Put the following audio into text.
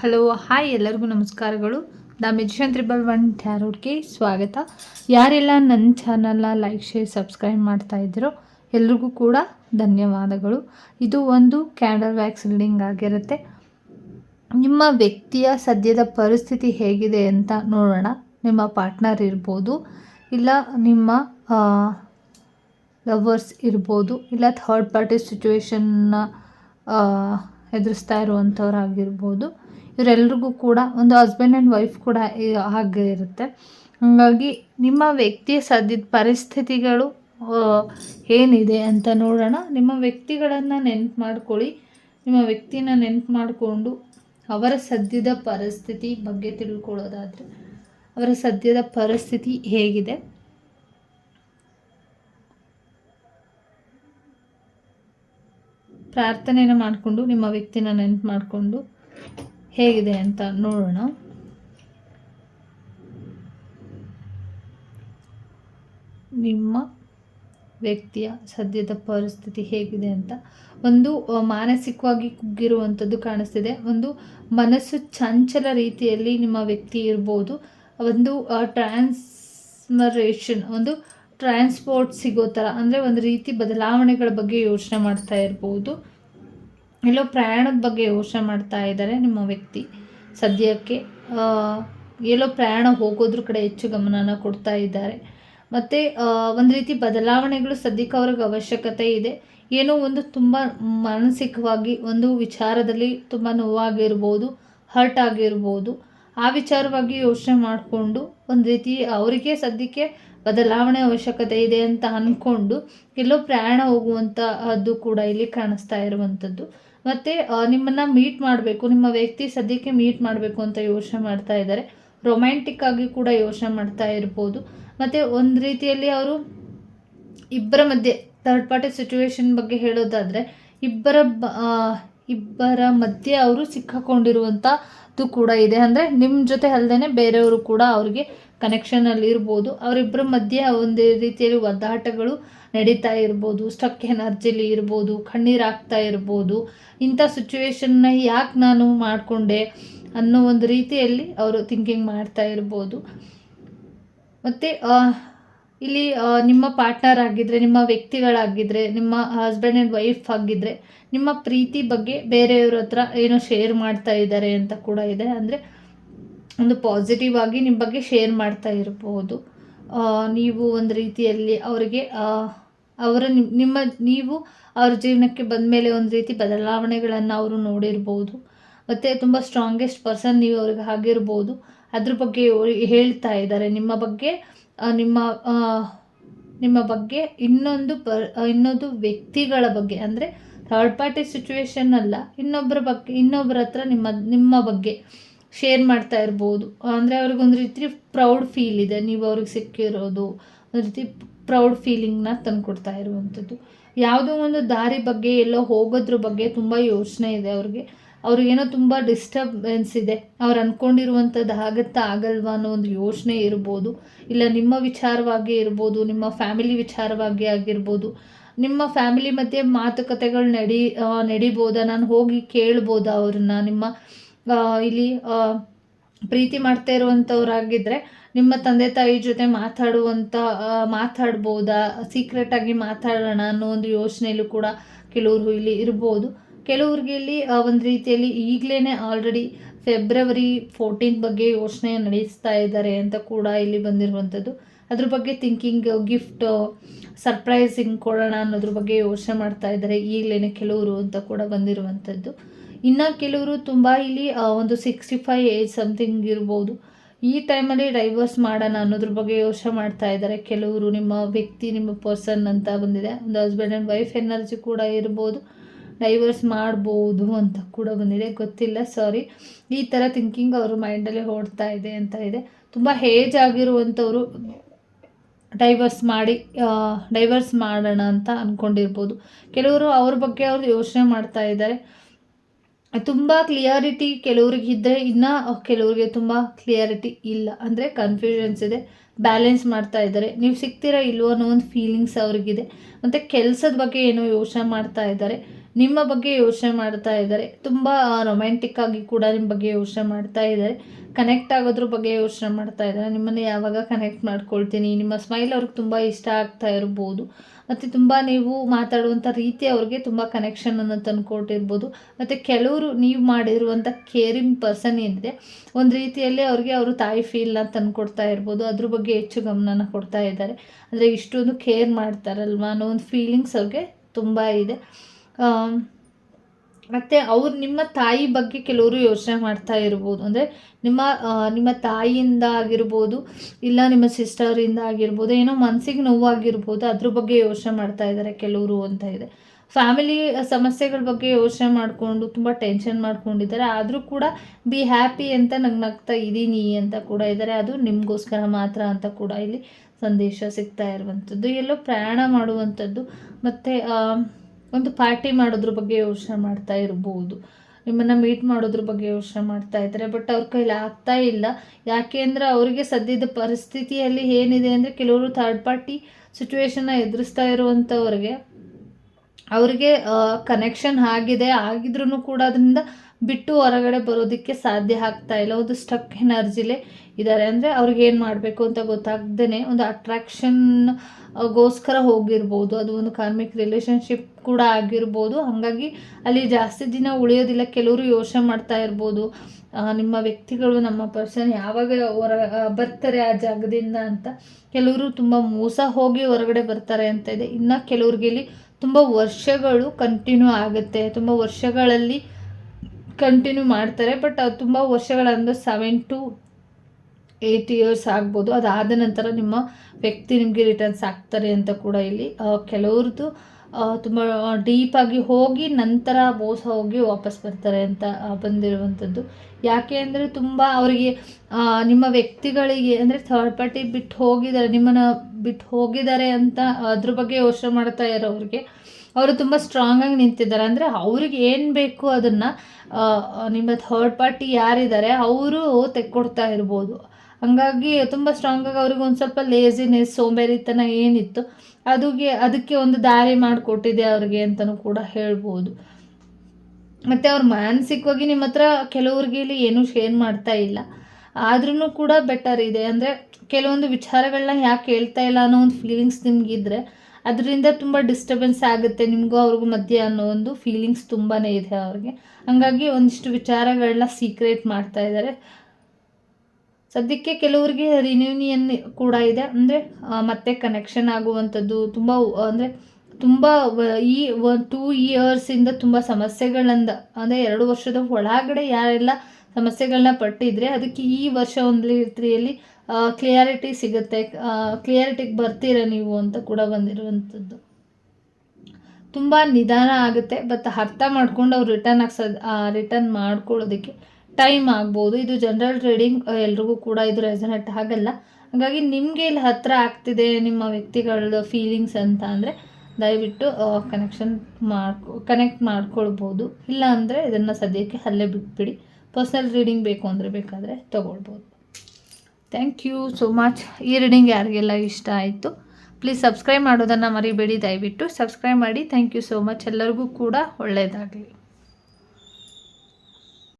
Hello, hi ಎಲ್ಲರಿಗೂ ನಮಸ್ಕಾರಗಳು. The magician triple one ಟ್ಯಾರೋಡ್ಗೆ ಸ್ವಾಗತ. ಯಾರೆಲ್ಲ ನನ್ನ ಚಾನಲ್ನ ಲೈಕ್, ಶೇರ್, ಸಬ್ಸ್ಕ್ರೈಬ್ ಮಾಡ್ತಾ ಇದ್ದೀರೋ ಎಲ್ರಿಗೂ ಕೂಡ ಧನ್ಯವಾದಗಳು. ಇದು ಒಂದು ಕ್ಯಾಂಡಲ್ ವ್ಯಾಕ್ಸ್ ರೀಡಿಂಗ್ ಆಗಿರುತ್ತೆ. ನಿಮ್ಮ ವ್ಯಕ್ತಿಯ ಸದ್ಯದ ಪರಿಸ್ಥಿತಿ ಹೇಗಿದೆ ಅಂತ ನೋಡೋಣ. ನಿಮ್ಮ ಪಾರ್ಟ್ನರ್ ಇರ್ಬೋದು, ಇಲ್ಲ ನಿಮ್ಮ ಲವರ್ಸ್ ಇರ್ಬೋದು, ಇಲ್ಲ ಥರ್ಡ್ ಪಾರ್ಟಿ ಸಿಚುವೇಶನ್ನ ಎದುರಿಸ್ತಾ ಇರುವಂಥವ್ರಾಗಿರ್ಬೋದು. ಇವರೆಲ್ರಿಗೂ ಕೂಡ ಒಂದು ಹಸ್ಬೆಂಡ್ ಆ್ಯಂಡ್ ವೈಫ್ ಕೂಡ ಹಾಗೆ ಇರುತ್ತೆ. ಹಾಗಾಗಿ ನಿಮ್ಮ ವ್ಯಕ್ತಿಯ ಸದ್ಯದ ಪರಿಸ್ಥಿತಿಗಳು ಏನಿದೆ ಅಂತ ನೋಡೋಣ. ನಿಮ್ಮ ವ್ಯಕ್ತಿಗಳನ್ನು ನೆನ್ಪು ಮಾಡ್ಕೊಳ್ಳಿ. ನಿಮ್ಮ ವ್ಯಕ್ತಿನ ನೆನ್ಪು ಮಾಡಿಕೊಂಡು ಅವರ ಸದ್ಯದ ಪರಿಸ್ಥಿತಿ ಬಗ್ಗೆ ತಿಳ್ಕೊಳ್ಳೋದಾದರೆ, ಅವರ ಸದ್ಯದ ಪರಿಸ್ಥಿತಿ ಹೇಗಿದೆ? ಪ್ರಾರ್ಥನೆಯನ್ನು ಮಾಡಿಕೊಂಡು, ನಿಮ್ಮ ವ್ಯಕ್ತಿನ ನೆನ್ಪು ಮಾಡಿಕೊಂಡು ಹೇಗಿದೆ ಅಂತ ನೋಡೋಣ. ನಿಮ್ಮ ವ್ಯಕ್ತಿಯ ಸದ್ಯದ ಪರಿಸ್ಥಿತಿ ಹೇಗಿದೆ ಅಂತ. ಒಂದು ಮಾನಸಿಕವಾಗಿ ಕುಗ್ಗಿರುವಂಥದ್ದು ಕಾಣಿಸ್ತಿದೆ. ಒಂದು, ಮನಸ್ಸು ಚಂಚಲ ರೀತಿಯಲ್ಲಿ ನಿಮ್ಮ ವ್ಯಕ್ತಿ ಇರ್ಬೋದು. ಒಂದು ಟ್ರಾನ್ಸ್ಮರೇಷನ್ ಒಂದು ಟ್ರಾನ್ಸ್ಪೋರ್ಟ್ ಸಿಗೋ ಥರ, ಅಂದರೆ ಒಂದು ರೀತಿ ಬದಲಾವಣೆಗಳ ಬಗ್ಗೆ ಯೋಚನೆ ಮಾಡ್ತಾ ಇರ್ಬೋದು. ಎಲ್ಲೋ ಪ್ರಯಾಣದ ಬಗ್ಗೆ ಯೋಚನೆ ಮಾಡ್ತಾ ಇದ್ದಾರೆ ನಿಮ್ಮ ವ್ಯಕ್ತಿ. ಸದ್ಯಕ್ಕೆ ಎಲ್ಲೋ ಪ್ರಯಾಣ ಹೋಗೋದ್ರ ಕಡೆ ಹೆಚ್ಚು ಗಮನನ ಕೊಡ್ತಾ ಇದ್ದಾರೆ. ಮತ್ತು ಒಂದು ರೀತಿ ಬದಲಾವಣೆಗಳು ಸದ್ಯಕ್ಕೆ ಅವ್ರಿಗೆ ಅವಶ್ಯಕತೆ ಇದೆ. ಏನೋ ಒಂದು ತುಂಬ ಮಾನಸಿಕವಾಗಿ ಒಂದು ವಿಚಾರದಲ್ಲಿ ತುಂಬ ನೋವಾಗಿರ್ಬೋದು ಹರ್ಟ್ ಆಗಿರ್ಬೋದು. ಆ ವಿಚಾರವಾಗಿ ಯೋಚನೆ ಮಾಡಿಕೊಂಡು ಒಂದು ರೀತಿ ಅವರಿಗೆ ಸದ್ಯಕ್ಕೆ ಬದಲಾವಣೆ ಅವಶ್ಯಕತೆ ಇದೆ ಅಂತ ಅಂದ್ಕೊಂಡು ಎಲ್ಲೋ ಪ್ರಯಾಣ ಹೋಗುವಂಥದ್ದು ಕೂಡ ಇಲ್ಲಿ ಕಾಣಿಸ್ತಾ ಇರುವಂಥದ್ದು ಮತ್ತು ನಿಮ್ಮನ್ನು ಮೀಟ್ ಮಾಡಬೇಕು, ನಿಮ್ಮ ವ್ಯಕ್ತಿ ಸದ್ಯಕ್ಕೆ ಮೀಟ್ ಮಾಡಬೇಕು ಅಂತ ಯೋಚನೆ ಮಾಡ್ತಾ ಇದ್ದಾರೆ. ರೊಮ್ಯಾಂಟಿಕ್ ಆಗಿ ಕೂಡ ಯೋಚನೆ ಮಾಡ್ತಾ ಇರ್ಬೋದು. ಮತ್ತು, ಒಂದು ರೀತಿಯಲ್ಲಿ ಅವರು ಇಬ್ಬರ ಮಧ್ಯೆ ಥರ್ಡ್ ಪಾರ್ಟಿ ಸಿಚುವೇಶನ್ ಬಗ್ಗೆ ಹೇಳೋದಾದರೆ, ಇಬ್ಬರ ಇಬ್ಬರ ಮಧ್ಯೆ ಅವರು ಸಿಕ್ಕಾಕೊಂಡಿರುವಂಥದ್ದು ಕೂಡ ಇದೆ. ಅಂದರೆ ನಿಮ್ಮ ಜೊತೆ ಅಲ್ಲದೆ ಬೇರೆಯವರು ಕೂಡ ಅವರಿಗೆ ಕನೆಕ್ಷನಲ್ಲಿ ಇರ್ಬೋದು. ಅವರಿಬ್ಬರ ಮಧ್ಯೆ ಒಂದು ರೀತಿಯಲ್ಲಿ ಒದ್ದಾಟಗಳು ನಡೀತಾ ಇರ್ಬೋದು ಸ್ಟಕ್ ಎನರ್ಜಿಲಿ ಇರ್ಬೋದು, ಕಣ್ಣೀರು ಆಗ್ತಾ ಇರ್ಬೋದು, ಇಂಥ ಸಿಚುವೇಶನ್ನ ಯಾಕೆ ನಾನು ಮಾಡಿಕೊಂಡೆ ಅನ್ನೋ ಒಂದು ರೀತಿಯಲ್ಲಿ ಅವರು ಥಿಂಕಿಂಗ್ ಮಾಡ್ತಾ ಇರ್ಬೋದು. ಮತ್ತು ಇಲ್ಲಿ ನಿಮ್ಮ ಪಾರ್ಟ್ನರ್ ಆಗಿದ್ದರೆ ನಿಮ್ಮ ವ್ಯಕ್ತಿಗಳಾಗಿದ್ದರೆ ನಿಮ್ಮ ಹಸ್ಬೆಂಡ್ ಆ್ಯಂಡ್ ವೈಫ್ ಆಗಿದ್ದರೆ ನಿಮ್ಮ ಪ್ರೀತಿ ಬಗ್ಗೆ ಬೇರೆಯವ್ರ ಹತ್ರ ಏನೋ ಶೇರ್ ಮಾಡ್ತಾ ಇದ್ದಾರೆ ಅಂತ ಕೂಡ ಇದೆ. ಅಂದರೆ, ಒಂದು ಪಾಸಿಟಿವ್ ಆಗಿ ನಿಮ್ಮ ಬಗ್ಗೆ ಶೇರ್ ಮಾಡ್ತಾ ಇರ್ಬೋದು. ನೀವು ಒಂದು ರೀತಿಯಲ್ಲಿ ಅವರಿಗೆ ಅವರ ನಿಮ್- ನಿಮ್ಮ, ನೀವು ಅವ್ರ ಜೀವನಕ್ಕೆ ಬಂದ ಮೇಲೆ ಒಂದು ರೀತಿ ಬದಲಾವಣೆಗಳನ್ನು ಅವರು ನೋಡಿರ್ಬೋದು. ಮತ್ತು ತುಂಬ ಸ್ಟ್ರಾಂಗೆಸ್ಟ್ ಪರ್ಸನ್ ನೀವು ಅವ್ರಿಗೆ ಆಗಿರ್ಬೋದು ಅದ್ರ ಬಗ್ಗೆ ಹೇಳ್ತಾ ಇದ್ದಾರೆ. ನಿಮ್ಮ ಬಗ್ಗೆ ನಿಮ್ಮ ನಿಮ್ಮ ಬಗ್ಗೆ ಇನ್ನೊಂದು ಇನ್ನೊಂದು ವ್ಯಕ್ತಿಗಳ ಬಗ್ಗೆ, ಅಂದರೆ ಥರ್ಡ್ ಪಾರ್ಟಿ ಸಿಚುವೇಶನ್ ಅಲ್ಲ ಇನ್ನೊಬ್ಬರ ಬಗ್ಗೆ ಇನ್ನೊಬ್ಬರ ಹತ್ರ ನಿಮ್ಮ ನಿಮ್ಮ ಬಗ್ಗೆ. ಶೇರ್ ಮಾಡ್ತಾ ಇರ್ಬೋದು. ಅಂದರೆ ಅವ್ರಿಗೊಂದು ರೀತಿ ಪ್ರೌಡ್ ಫೀಲ್ ಇದೆ. ನೀವು ಅವ್ರಿಗೆ ಸಿಕ್ಕಿರೋದು, ಒಂದು ರೀತಿ ಪ್ರೌಡ್ ಫೀಲಿಂಗ್ನ ತಂದುಕೊಡ್ತಾ ಇರುವಂಥದ್ದು. ಯಾವುದೋ ಒಂದು ದಾರಿ ಬಗ್ಗೆ ಎಲ್ಲೋ ಹೋಗೋದ್ರ ಬಗ್ಗೆ ತುಂಬ ಯೋಚನೆ ಇದೆ ಅವ್ರಿಗೆ. ಅವ್ರಿಗೇನೋ ತುಂಬ ಡಿಸ್ಟರ್ಬೆನ್ಸ್ ಇದೆ. ಅವ್ರು ಅಂದ್ಕೊಂಡಿರುವಂಥದ್ದು ಆಗತ್ತಾ ಆಗಲ್ವಾ ಅನ್ನೋ ಒಂದು ಯೋಚನೆ ಇರ್ಬೋದು. ಇಲ್ಲ ನಿಮ್ಮ ವಿಚಾರವಾಗಿ ಇರ್ಬೋದು, ನಿಮ್ಮ ಫ್ಯಾಮಿಲಿ ವಿಚಾರವಾಗಿ ಆಗಿರ್ಬೋದು. ನಿಮ್ಮ ಫ್ಯಾಮಿಲಿ ಮಧ್ಯೆ ಮಾತುಕತೆಗಳು ನಡಿ ನಡಿಬೋದಾ? ನಾನು ಹೋಗಿ ಕೇಳ್ಬೋದಾ ಅವ್ರನ್ನ? ನಿಮ್ಮ ಇಲ್ಲಿ ಪ್ರೀತಿ ಮಾಡ್ತಾ ಇರುವಂಥವ್ರಾಗಿದ್ದರೆ ನಿಮ್ಮ ತಂದೆ ತಾಯಿ ಜೊತೆ ಮಾತಾಡುವಂಥ ಮಾತಾಡ್ಬೋದಾ? ಸೀಕ್ರೆಟಾಗಿ ಮಾತಾಡೋಣ ಅನ್ನೋ ಒಂದು ಯೋಚನೆಯಲ್ಲೂ ಕೂಡ ಕೆಲವರು ಇಲ್ಲಿ ಇರ್ಬೋದು. ಕೆಲವ್ರಿಗೆ ಇಲ್ಲಿ ಒಂದು ರೀತಿಯಲ್ಲಿ ಈಗಲೇ ಆಲ್ರೆಡಿ ಫೆಬ್ರವರಿ ಫೋರ್ಟೀನ್ ಬಗ್ಗೆ ಯೋಚನೆ ನಡೆಸ್ತಾ ಇದ್ದಾರೆ ಅಂತ ಕೂಡ ಇಲ್ಲಿ ಬಂದಿರುವಂಥದ್ದು ಅದ್ರ ಬಗ್ಗೆ ಥಿಂಕಿಂಗ್ ಗಿಫ್ಟ್ ಸರ್ಪ್ರೈಸಿಂಗ್ ಕೊಡೋಣ ಅನ್ನೋದ್ರ ಬಗ್ಗೆ ಯೋಚನೆ ಮಾಡ್ತಾ ಇದ್ದಾರೆ ಈಗಲೇ ಕೆಲವರು ಅಂತ ಕೂಡ ಬಂದಿರುವಂಥದ್ದು ಇನ್ನು ಕೆಲವರು ತುಂಬ ಇಲ್ಲಿ ಒಂದು ಸಿಕ್ಸ್ಟಿ ಫೈವ್ ಏಜ್ ಸಮಥಿಂಗ್ ಇರ್ಬೋದು. ಈ ಟೈಮಲ್ಲಿ ಡೈವರ್ಸ್ ಮಾಡೋಣ ಅನ್ನೋದ್ರ ಬಗ್ಗೆ ಯೋಚನೆ ಮಾಡ್ತಾ ಇದ್ದಾರೆ. ಕೆಲವರು ನಿಮ್ಮ ವ್ಯಕ್ತಿ, ನಿಮ್ಮ ಪರ್ಸನ್ ಅಂತ ಬಂದಿದೆ. ಒಂದು ಹಸ್ಬೆಂಡ್ ಆ್ಯಂಡ್ ವೈಫ್ ಎನರ್ಜಿ ಕೂಡ ಇರ್ಬೋದು. ಡೈವರ್ಸ್ ಮಾಡ್ಬೋದು ಅಂತ ಕೂಡ ಬಂದಿದೆ. ಗೊತ್ತಿಲ್ಲ ಸಾರಿ ಈ ಥರ ಥಿಂಕಿಂಗ್ ಅವರು ಮೈಂಡಲ್ಲಿ ಓಡ್ತಾ ಇದೆ ಅಂತ ಇದೆ. ತುಂಬ ಏಜ್ ಆಗಿರುವಂಥವರು ಡೈವರ್ಸ್ ಮಾಡಿ ಡೈವರ್ಸ್ ಮಾಡೋಣ ಅಂತ ಅಂದ್ಕೊಂಡಿರ್ಬೋದು ಕೆಲವರು ಅವ್ರ ಬಗ್ಗೆ ಅವರು ಯೋಚನೆ ಮಾಡ್ತಾ ಇದ್ದಾರೆ. ತುಂಬ ಕ್ಲಿಯಾರಿಟಿ ಕೆಲವ್ರಿಗೆ ಇದ್ದರೆ ಇನ್ನೂ ಕೆಲವ್ರಿಗೆ ತುಂಬ ಕ್ಲಿಯಾರಿಟಿ ಇಲ್ಲ. ಅಂದರೆ ಕನ್ಫ್ಯೂಷನ್ಸ್ ಇದೆ. ಬ್ಯಾಲೆನ್ಸ್ ಮಾಡ್ತಾ ಇದ್ದಾರೆ. ನೀವು ಸಿಗ್ತೀರಾ ಇಲ್ವೋ ಅನ್ನೋ ಒಂದು ಫೀಲಿಂಗ್ಸ್ ಅವ್ರಿಗಿದೆ. ಮತ್ತು ಕೆಲಸದ ಬಗ್ಗೆ ಏನೋ ಯೋಚನೆ ಮಾಡ್ತಾ ಇದ್ದಾರೆ. ನಿಮ್ಮ ಬಗ್ಗೆ ಯೋಚನೆ ಮಾಡ್ತಾ ಇದ್ದಾರೆ. ತುಂಬ ರೊಮ್ಯಾಂಟಿಕ್ ಆಗಿ ಕೂಡ ನಿಮ್ಮ ಬಗ್ಗೆ ಯೋಚನೆ ಮಾಡ್ತಾ ಇದ್ದಾರೆ. ಕನೆಕ್ಟ್ ಆಗೋದ್ರ ಬಗ್ಗೆ ಯೋಚನೆ ಮಾಡ್ತಾ ಇದ್ದಾರೆ. ನಿಮ್ಮನ್ನು ಯಾವಾಗ ಕನೆಕ್ಟ್ ಮಾಡ್ಕೊಳ್ತೀನಿ? ನಿಮ್ಮ ಸ್ಮೈಲ್ ಅವ್ರಿಗೆ ತುಂಬ ಇಷ್ಟ ಆಗ್ತಾ ಇರ್ಬೋದು. ಮತ್ತು ತುಂಬ ನೀವು ಮಾತಾಡುವಂಥ ರೀತಿ ಅವ್ರಿಗೆ ತುಂಬ ಕನೆಕ್ಷನನ್ನು ತಂದುಕೊಟ್ಟಿರ್ಬೋದು ಮತ್ತು ಕೆಲವರು ನೀವು ಮಾಡಿರುವಂಥ ಕೇರಿಂಗ್ ಪರ್ಸನ್ ಏನಿದೆ ಒಂದು ರೀತಿಯಲ್ಲಿ ಅವ್ರಿಗೆ ಅವರು ತಾಯಿ ಫೀಲ್ನ ತಂದುಕೊಡ್ತಾ ಇರ್ಬೋದು. ಅದ್ರ ಬಗ್ಗೆ ಹೆಚ್ಚು ಗಮನನ ಕೊಡ್ತಾ ಇದ್ದಾರೆ. ಅಂದರೆ ಇಷ್ಟೊಂದು ಕೇರ್ ಮಾಡ್ತಾರಲ್ವ ಅನ್ನೋ ಒಂದು ಫೀಲಿಂಗ್ಸ್ ಅವ್ರಿಗೆ ತುಂಬ ಇದೆ. ಮತ್ತು ಅವ್ರು ನಿಮ್ಮ ತಾಯಿ ಬಗ್ಗೆ ಕೆಲವರು ಯೋಚನೆ ಮಾಡ್ತಾ ಇರ್ಬೋದು. ಅಂದರೆ ನಿಮ್ಮ ನಿಮ್ಮ ತಾಯಿಯಿಂದ ಆಗಿರ್ಬೋದು, ಇಲ್ಲ ನಿಮ್ಮ ಸಿಸ್ಟರಿಂದ ಆಗಿರ್ಬೋದು, ಏನೋ ಮನಸ್ಸಿಗೆ ನೋವಾಗಿರ್ಬೋದು, ಅದ್ರ ಬಗ್ಗೆ ಯೋಚನೆ ಮಾಡ್ತಾ ಇದ್ದಾರೆ ಕೆಲವರು ಅಂತ ಇದೆ. ಫ್ಯಾಮಿಲಿ ಸಮಸ್ಯೆಗಳ ಬಗ್ಗೆ ಯೋಚನೆ ಮಾಡಿಕೊಂಡು, ತುಂಬ ಟೆನ್ಷನ್ ಮಾಡ್ಕೊಂಡಿದ್ದಾರೆ ಆದರೂ ಕೂಡ ಬಿ ಹ್ಯಾಪಿ ಅಂತ ನಂಗೆ ನಗ್ತಾ ಇದ್ದೀನಿ ಅಂತ ಕೂಡ ಇದ್ದಾರೆ ಅದು ನಿಮಗೋಸ್ಕರ ಮಾತ್ರ ಅಂತ ಕೂಡ ಇಲ್ಲಿ ಸಂದೇಶ ಸಿಗ್ತಾ ಇರುವಂಥದ್ದು. ಎಲ್ಲೋ ಪ್ರಯಾಣ ಮಾಡುವಂಥದ್ದು. ಮತ್ತು ಒಂದು ಪಾರ್ಟಿ ಮಾಡೋದ್ರ ಬಗ್ಗೆ ಯೋಚನೆ ಮಾಡ್ತಾ ಇರ್ಬೋದು. ನಿಮ್ಮನ್ನು ಮೀಟ್ ಮಾಡೋದ್ರ ಬಗ್ಗೆ ಯೋಚನೆ ಮಾಡ್ತಾ ಇದ್ದಾರೆ. ಬಟ್ ಅವ್ರ ಕೈಲಿ ಆಗ್ತಾ ಇಲ್ಲ. ಯಾಕೆ ಅಂದರೆ ಅವರಿಗೆ ಸದ್ಯದ ಪರಿಸ್ಥಿತಿಯಲ್ಲಿ ಏನಿದೆ ಅಂದರೆ ಕೆಲವರು ಥರ್ಡ್ ಪಾರ್ಟಿ ಸಿಚುವೇಶನ್ನ ಎದುರಿಸ್ತಾ ಇರುವಂಥವ್ರಿಗೆ ಅವರಿಗೆ ಕನೆಕ್ಷನ್ ಆಗಿದೆ. ಆಗಿದ್ರೂ ಕೂಡ ಅದರಿಂದ ಬಿಟ್ಟು ಹೊರಗಡೆ ಬರೋದಕ್ಕೆ ಸಾಧ್ಯ ಆಗ್ತಾ ಇಲ್ಲ. ಒಂದು ಸ್ಟಕ್ ಎನರ್ಜಿಲೆ ಇದ್ದಾರೆ. ಅಂದರೆ ಅವ್ರಿಗೆ ಏನು ಮಾಡಬೇಕು ಅಂತ ಗೊತ್ತಾಗ್ದೇ ಒಂದು ಅಟ್ರಾಕ್ಷನ್ ಗೋಸ್ಕರ ಹೋಗಿರ್ಬೋದು. ಅದು ಒಂದು ಕಾರ್ಮಿಕ್ ರಿಲೇಷನ್ಶಿಪ್ ಕೂಡ ಆಗಿರ್ಬೋದು. ಹಾಗಾಗಿ ಅಲ್ಲಿ ಜಾಸ್ತಿ ದಿನ ಉಳಿಯೋದಿಲ್ಲ. ಕೆಲವರು ಯೋಚನೆ ಮಾಡ್ತಾ ಇರ್ಬೋದು. ನಿಮ್ಮ ವ್ಯಕ್ತಿಗಳು, ನಮ್ಮ ಪರ್ಸನ್ ಯಾವಾಗ ಹೊರ ಬರ್ತಾರೆ ಆ ಜಾಗದಿಂದ ಅಂತ. ಕೆಲವರು ತುಂಬ ಮೋಸ ಹೋಗಿ ಹೊರಗಡೆ ಬರ್ತಾರೆ ಅಂತ ಇದೆ. ಇನ್ನು ಕೆಲವ್ರಿಗೆ ಇಲ್ಲಿ ತುಂಬ ವರ್ಷಗಳು ಕಂಟಿನ್ಯೂ ಆಗುತ್ತೆ. ತುಂಬ ವರ್ಷಗಳಲ್ಲಿ ಕಂಟಿನ್ಯೂ ಮಾಡ್ತಾರೆ ಬಟ್ ಅದು ತುಂಬ ವರ್ಷಗಳಂದ್ರೆ ಸೆವೆನ್ ಟು ಏಯ್ಟ್ ಇಯರ್ಸ್ ಆಗ್ಬೋದು. ಅದಾದ ನಂತರ ನಿಮ್ಮ ವ್ಯಕ್ತಿ ನಿಮಗೆ ರಿಟರ್ನ್ಸ್ ಆಗ್ತಾರೆ ಅಂತ ಕೂಡ ಇಲ್ಲಿ ಕೆಲವ್ರದ್ದು ತುಂಬ ಡೀಪಾಗಿ ಹೋಗಿ ನಂತರ ಮೋಸ ಹೋಗಿ ವಾಪಸ್ ಬರ್ತಾರೆ ಅಂತ ಬಂದಿರುವಂಥದ್ದು. ಯಾಕೆ ಅಂದರೆ ತುಂಬ ಅವರಿಗೆ ನಿಮ್ಮ ವ್ಯಕ್ತಿಗಳಿಗೆ ಅಂದರೆ ಥರ್ಡ್ ಪಾರ್ಟಿ ಬಿಟ್ಟು ಹೋಗಿದ್ದಾರೆ, ನಿಮ್ಮನ್ನು ಬಿಟ್ಟು ಹೋಗಿದ್ದಾರೆ ಅಂತ ಅದ್ರ ಬಗ್ಗೆ ಯೋಚನೆ ಮಾಡ್ತಾ ಇರೋರಿಗೆ ಅವರು ತುಂಬ ಸ್ಟ್ರಾಂಗಾಗಿ ನಿಂತಿದ್ದಾರೆ. ಅಂದರೆ ಅವ್ರಿಗೆ ಏನು ಬೇಕು ಅದನ್ನು ನಿಮ್ಮ ಥರ್ಡ್ ಪಾರ್ಟಿ ಯಾರಿದ್ದಾರೆ ಅವರು ತೆಕ್ಕೊಡ್ತಾ ಇರ್ಬೋದು. ಹಂಗಾಗಿ ತುಂಬ ಸ್ಟ್ರಾಂಗಾಗಿ ಅವ್ರಿಗೆ ಒಂದು ಸ್ವಲ್ಪ ಲೇಸಿನೆಸ್ ಸೋಂಬೇರಿತನ ಏನಿತ್ತು, ಅದುಗೆ, ಅದಕ್ಕೆ ಒಂದು ದಾರಿ ಮಾಡಿಕೊಟ್ಟಿದೆ ಅವ್ರಿಗೆ ಅಂತಲೂ ಕೂಡ ಹೇಳ್ಬೋದು. ಮತ್ತು ಅವ್ರು ಮಾನಸಿಕವಾಗಿ ನಿಮ್ಮ ಹತ್ರ ಕೆಲವ್ರಿಗೆ ಇಲ್ಲಿ ಏನೂ ಶೇರ್ ಮಾಡ್ತಾ ಇಲ್ಲ. ಆದ್ರೂ ಕೂಡ ಬೆಟರ್ ಇದೆ. ಅಂದರೆ ಕೆಲವೊಂದು ವಿಚಾರಗಳನ್ನ ಯಾಕೆ ಹೇಳ್ತಾ ಇಲ್ಲ ಅನ್ನೋ ಒಂದು ಫೀಲಿಂಗ್ಸ್ ನಿಮಗಿದ್ರೆ ಅದರಿಂದ ತುಂಬ ಡಿಸ್ಟರ್ಬೆನ್ಸ್ ಆಗುತ್ತೆ ನಿಮಗೂ ಅವ್ರಿಗೂ ಮಧ್ಯೆ ಅನ್ನೋ ಒಂದು ಫೀಲಿಂಗ್ಸ್ ತುಂಬಾ ಇದೆ ಅವ್ರಿಗೆ. ಹಾಗಾಗಿ ಒಂದಿಷ್ಟು ವಿಚಾರಗಳನ್ನ ಸೀಕ್ರೆಟ್ ಮಾಡ್ತಾ ಇದ್ದಾರೆ. ಸದ್ಯಕ್ಕೆ ಕೆಲವರಿಗೆ ರಿನ್ಯೂನಿಯನ್ ಕೂಡ ಇದೆ. ಅಂದರೆ ಮತ್ತೆ ಕನೆಕ್ಷನ್ ಆಗುವಂಥದ್ದು ತುಂಬ, ಅಂದರೆ ತುಂಬ ಈ ಟೂ ಇಯರ್ಸಿಂದ ತುಂಬ ಸಮಸ್ಯೆಗಳಿಂದ, ಅಂದರೆ ಎರಡು ವರ್ಷದ ಒಳಗಡೆ ಯಾರೆಲ್ಲ ಸಮಸ್ಯೆಗಳನ್ನ ಪಟ್ಟಿದ್ರೆ ಅದಕ್ಕೆ ಈ ವರ್ಷ ಒಂದು ರೀತಿಯಲ್ಲಿ ಕ್ಲಿಯಾರಿಟಿ ಸಿಗುತ್ತೆ. ಕ್ಲಿಯಾರಿಟಿಗೆ ಬರ್ತೀರ ನೀವು ಅಂತ ಕೂಡ ಬಂದಿರುವಂಥದ್ದು. ತುಂಬ ನಿಧಾನ ಆಗುತ್ತೆ, ಬಟ್ ಅರ್ಥ ಮಾಡ್ಕೊಂಡು ಅವ್ರು ರಿಟರ್ನ್ ಆಗ್ಸೋದು ರಿಟರ್ನ್ ಮಾಡ್ಕೊಳ್ಳೋದಕ್ಕೆ ಟೈಮ್ ಆಗ್ಬೋದು. ಇದು ಜನರಲ್ ಟ್ರೇಡಿಂಗ್ ಎಲ್ರಿಗೂ ಕೂಡ ಇದು ರೆಸನೆಟ್ ಆಗಲ್ಲ. ಹಾಗಾಗಿ ನಿಮಗೆ ಇಲ್ಲಿ ಹತ್ತಿರ ಆಗ್ತಿದೆ ನಿಮ್ಮ ವ್ಯಕ್ತಿಗಳ ಫೀಲಿಂಗ್ಸ್ ಅಂತ ಅಂದರೆ, ದಯವಿಟ್ಟು ಕನೆಕ್ಷನ್ ಮಾಡ್ಕೊ ಕನೆಕ್ಟ್ ಮಾಡ್ಕೊಳ್ಬೋದು. ಇಲ್ಲ ಅಂದರೆ ಇದನ್ನು ಸದ್ಯಕ್ಕೆ ಅಲ್ಲೇ ಬಿಟ್ಬಿಡಿ. ಪರ್ಸ್ನಲ್ ರೀಡಿಂಗ್ ಬೇಕು ಅಂದರೆ ಬೇಕಾದರೆ ತೊಗೊಳ್ಬೋದು. ಥ್ಯಾಂಕ್ ಯು ಸೋ ಮಚ್ ಈ ರೀಡಿಂಗ್ ಯಾರಿಗೆಲ್ಲ ಇಷ್ಟ ಆಯಿತು ಪ್ಲೀಸ್ ಸಬ್ಸ್ಕ್ರೈಬ್ ಮಾಡೋದನ್ನು ಮರಿಬೇಡಿ. ದಯವಿಟ್ಟು ಸಬ್ಸ್ಕ್ರೈಬ್ ಮಾಡಿ. ಥ್ಯಾಂಕ್ ಯು ಸೋ ಮಚ್ ಎಲ್ಲರಿಗೂ ಕೂಡ ಒಳ್ಳೆಯದಾಗಲಿ